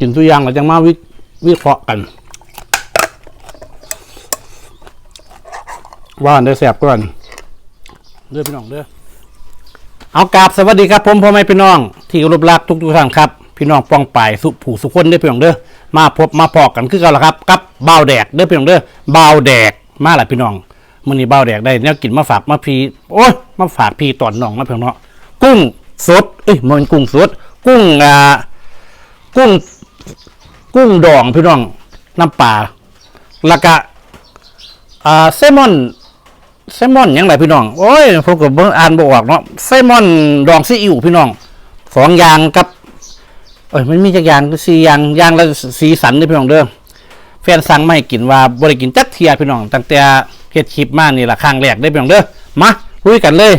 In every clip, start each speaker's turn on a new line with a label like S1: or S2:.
S1: กินตัวอย่างเราจังมาวิวิเคราะห์กัน ว่าอันเด้แสบก่อนเด้อพี่น้องเด้อเอากราบสวัสดีครับผมพ่อแม่พี่น้อง ที่เคารพรักทุกทุกท่านครับ พี่น้องปองป่ายสุผู้สุคนเด้พี่น้องเด้อมาพบมาพอกันคือกันละครับกับเบาแดกเด้อพี่น้องเด้อบาวแดกมาละพี่น้องมื้อนี้บ่าแดกได้แนวกินมาฝากมาพีโอ้ยมาฝากพี่ตอนน้องมาเพี่องเนาะกุ้งสดเอ้ยมันกุ้งสด กุ้งอ่ากุ้ง กุ้งดองพี่น้องน้ำปลาแล้วก็อ่าเซมอนเซมอนยังไงพี่น้องโอ้ยผมก็บ่อ่านบ่ออกเนาะเซมอนดองซีอิ๊วพี่น้องสองอย่างกับเอ้ยมันมีจักอย่างสี่อย่างอย่างละสีสันเด้อพี่น้องเด้อแฟนสั่งมาให้กินว่าบ่ได้กินจักเทียพี่น้องตั้งแต่เฮ็ดคลิปมานี่ละครั้งแรกเด้พี่น้องเด้อมาลุยกันเลย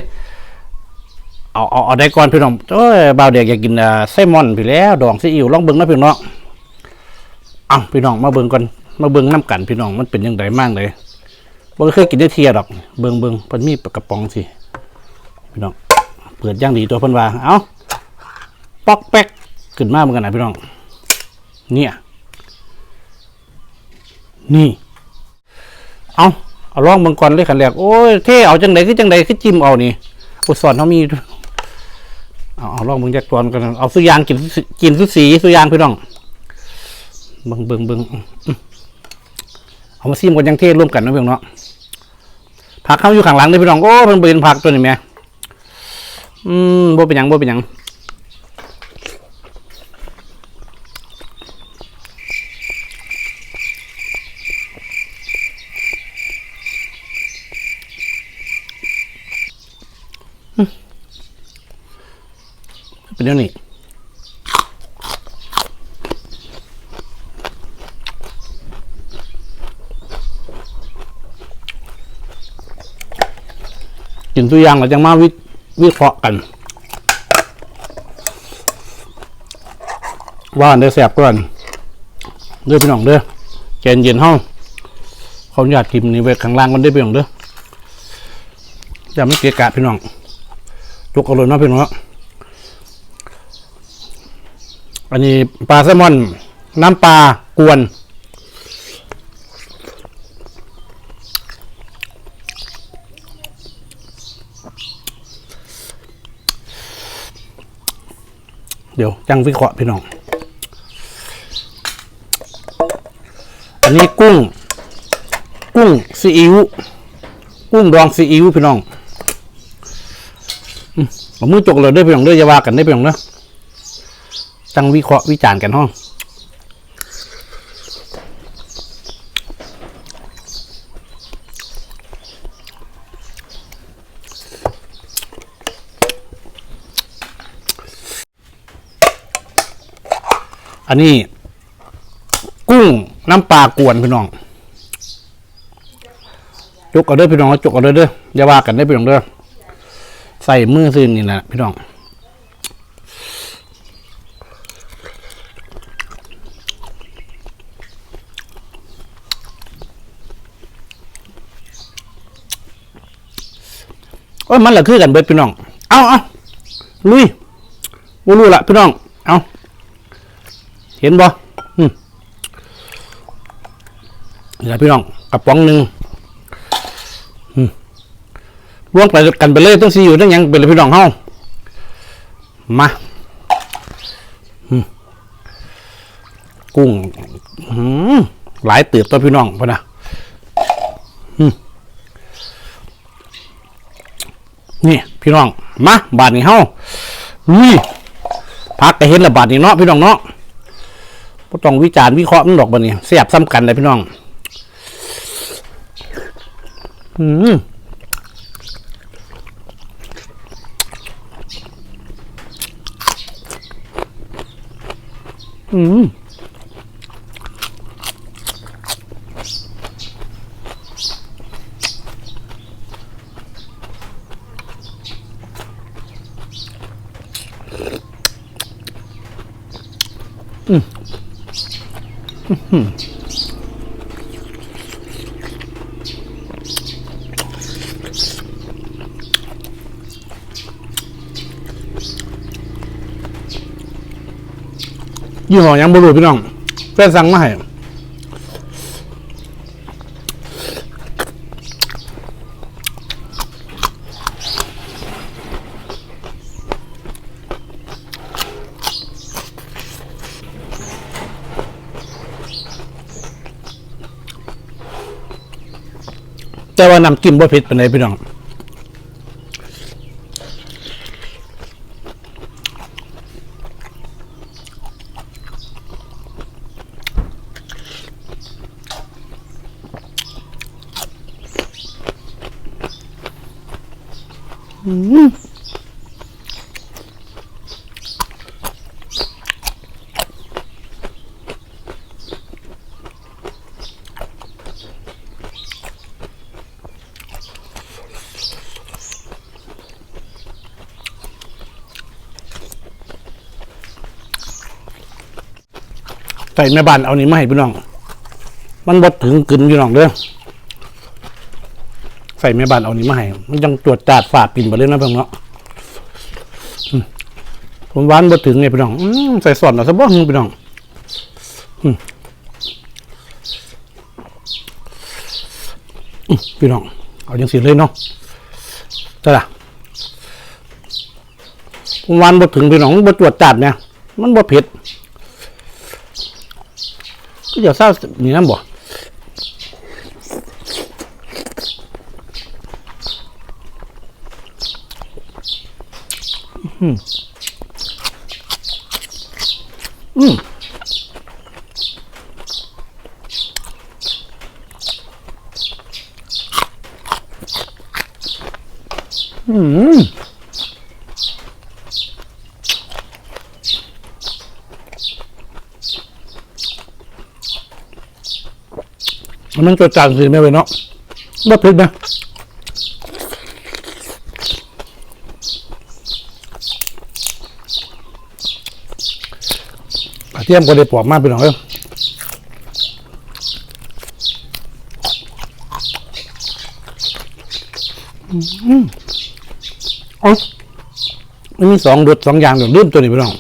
S1: เอาเอาเอาได้ก่อนพี่น้องโอ้ยบ่าวเด็กอยากกินอ่าไซลมอนพี่แล้ว ดองซีอิ๊วลองเบิ่งนะพี่น้องเอาพี่น้องมาเบิ่งก่อนมาเบิ่งน้ำกันพี่น้องมันเป็นยังไงมากเลยบ่เคยกินได้เทียดอก เบิ่งเบิ่งเพิ่นมีกระป๋องสิพี่น้องเปิดย่างดีตัวเพิ่นว่าเอ้าปอกแป๊กขึ้นมาเหมือนกันนะพี่น้อง เนี่ย นี่ เอาเอาลองเบิ่งก่อนเลยขันแรกโอ้ยเท่เอาจังไดคือจังไดคือจิ้มเอานี่อ้ยสอนเขามี เอาเอาลองเบิ่งจากตอนกันเอาสุยางกินกินสุสีสุยางพี่น้องเบิ่งเบิ่งเบิ่งอื้ออื้อเอามาซิมกันยังเทศร่วมกันนะเพื่อนเนาะผักเข้าอยู่ข้างหลังเลยพี่น้องโอ้เพิ่นเบิ่งผักตัวนี้แหม่อืมบ่เป็นหยังบ่เป็นหยัง เป็นเดี๋ยวนี้กินตัวอย่างเราจังมาวิวิเคราะห์กัน ว่าอันเด้แสบก่อนเด้อพี่น้องเด้อใจเย็นห้องเขาอยากกินนี่ไว้ข้างล่างมันได้พี่น้องเด้ออย่าไม่เกะกะพี่น้องยกอาเลยนาะพี่น้องเนาะ อันนี้ปลาแซลมอน น้ำปลากวน เดี๋ยวจังวิเคราะห์พี่น้อง อันนี้กุ้ง กุ้งซีอิ๊วกุ้งดองซีอิ๊วพี่น้องอืมมือจกเลยเด้วยพี่น้องเด้วยอยาว่ากันได้พี่น้องเนอะ จังวิเคราะห์วิจารณ์กันห้องอันนี้ กุ้งน้ำปลากวนพี่น้องจุกเอาเด้อพี่น้องจุกเอาเด้อเด้ออย่าว่ากันได้พี่น้องเด้อใส่มือซื่อนี่นะพี่น้อง อ้ยมันละคือกันเบิดพี่น้อง เอาเอาลุยบ่รู้ละพี่น้อง เอาเห็นบ่อืมนี่ละพี่น้องกระป๋องหนึ่งร่วงไปกันไปเลยต้องซีอยู่ตั้งยังเป็นพี่น้องเฮามากุ้งหลายเติบตัวพี่น้องพอนะอืม นี่พี่น้องมาบาทนี้เฮาลุยพักก็เห็นละบาทนี้เนาะพี่น้องเนาะบ่ต้องวิจารณ์วิเคราะห์มันดอกบันนี้เสียบซ้ำกันเลยพี่น้อง อืมอืม ยี่ห้อยังบรูพี่น้องแฟนสั่งมาให้ แต่ว่าน้ำจิ้มบ่เผ็ดปานใดพี่น้อง ใส่แม่บ้านเอานี่มาให้พี่น้อง มันบดถึงกึนพี่น้องเด้อใส่แม่บ้านเอานี่มาให้ มันยังตรวจจาดฝาปิ่นไปเลยนะเพื่อนเนาะผมหวานบดถึงไงพี่น้องอใส่ส่วนเอาซะบ่พี่น้องพี่น้อง เอาอย่างสิเลยเนาะจ้ะล่ะผมหวานบดถึงพี่น้องบดตรวจจาดเนี่ย มันบดเผ็ด ก็จะเศร้านี่น้ำบ่อืมอืมอืม มันจะจางสิแม่เว้ยเนาะบ่เผ็ดนะกระเทียมก็ได้ปอกมากไปหน่อยเอ้ยอืมเอ๋อมันมีสองรสสองอย่างเดี๋ยวลืมตัวนี้ไปน้อง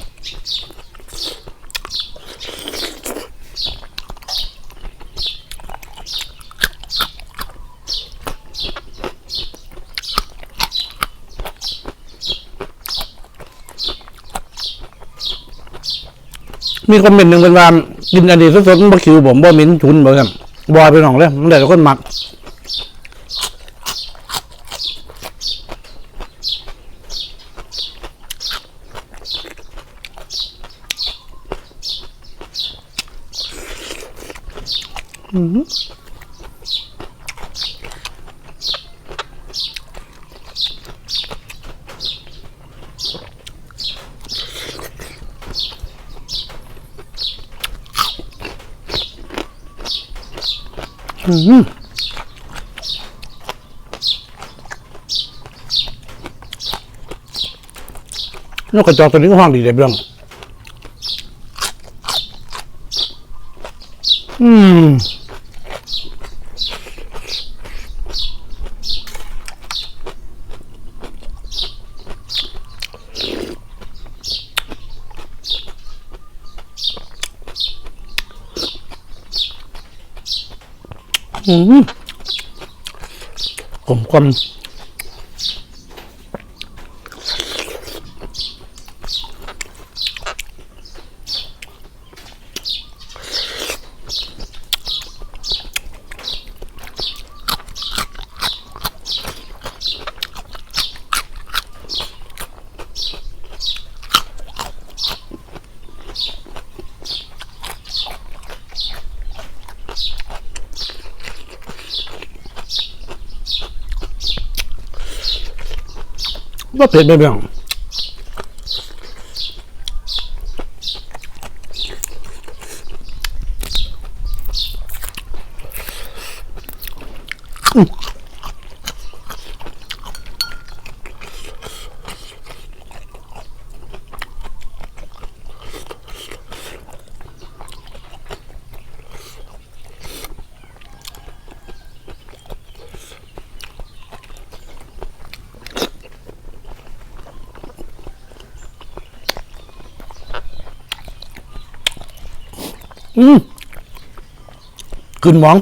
S1: มีคอมเมนต์หนึ่งเป็นว่ากินอันนี้สดๆมันบ่คิวผมบ่เหมิ้นชุนบ่ครับบ่ไปหนองเลยมันแต่ละคนมักอืม นกกระจอกตัวนี้ก็ห้องดีเลยเบื้องอืม กลมกลม ว่าเผ็ดไหมเบ้ อืมขึ้นหมอง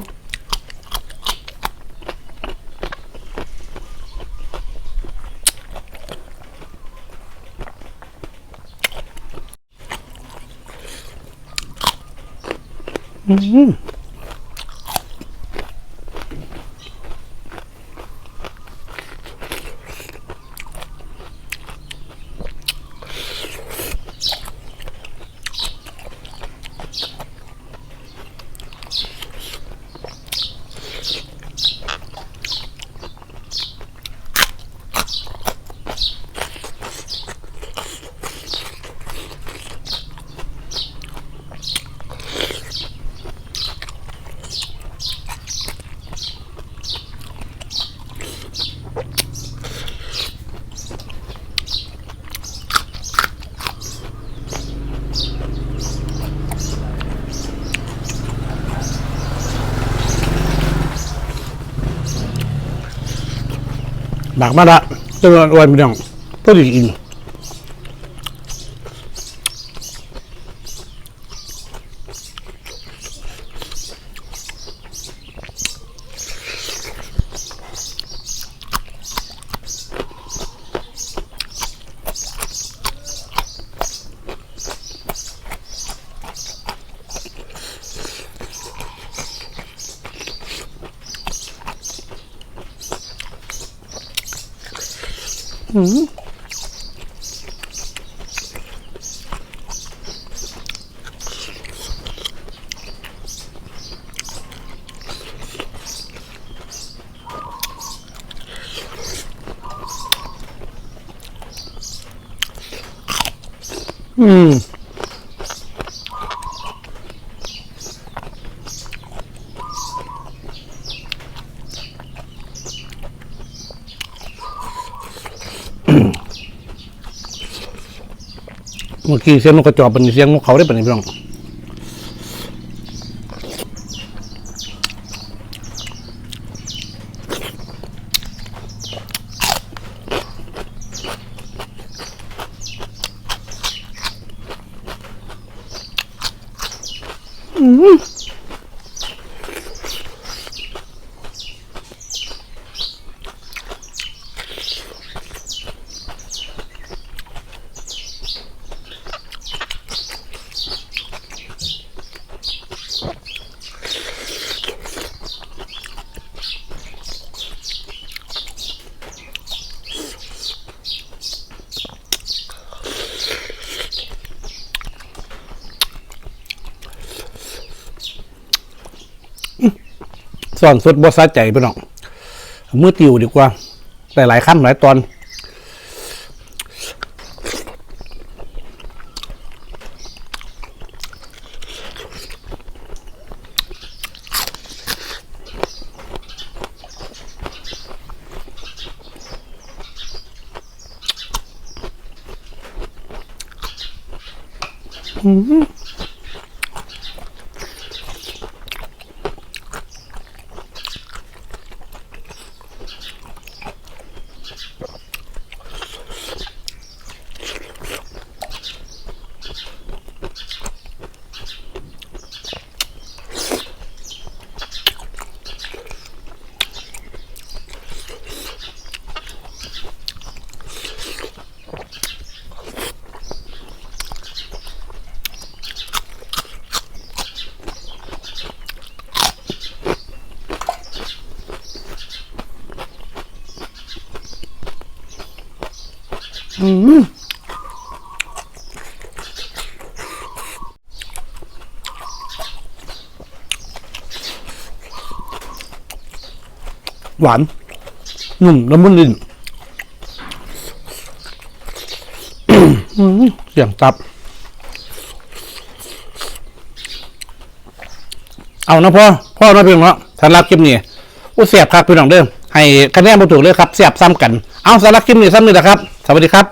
S1: บักมาละจนอ้วนพี่น้องพอดีกิน อืม มื่อกี้เสียงนกกระจอกเป็นเสียงนกเขาได้เป็นไงพี่น้องอืม สอนสดบอสาใจพี่น้องมือติวดีกว่าหลายขั้นหลายตอน หวานหนุ่มละมุนลิ้นเสียงตับ เอานะพ่อ พ่อนะเพียงเนาะสำหรับคลิปนี้โอ้เสียบครับพี่น้องเด้อให้คะแนนมาถูกเลยครับเสียบซ้ำกัน เอาสำหรับคลิปนี้ซ้ำนี่แหละครับ สวัสดีครับ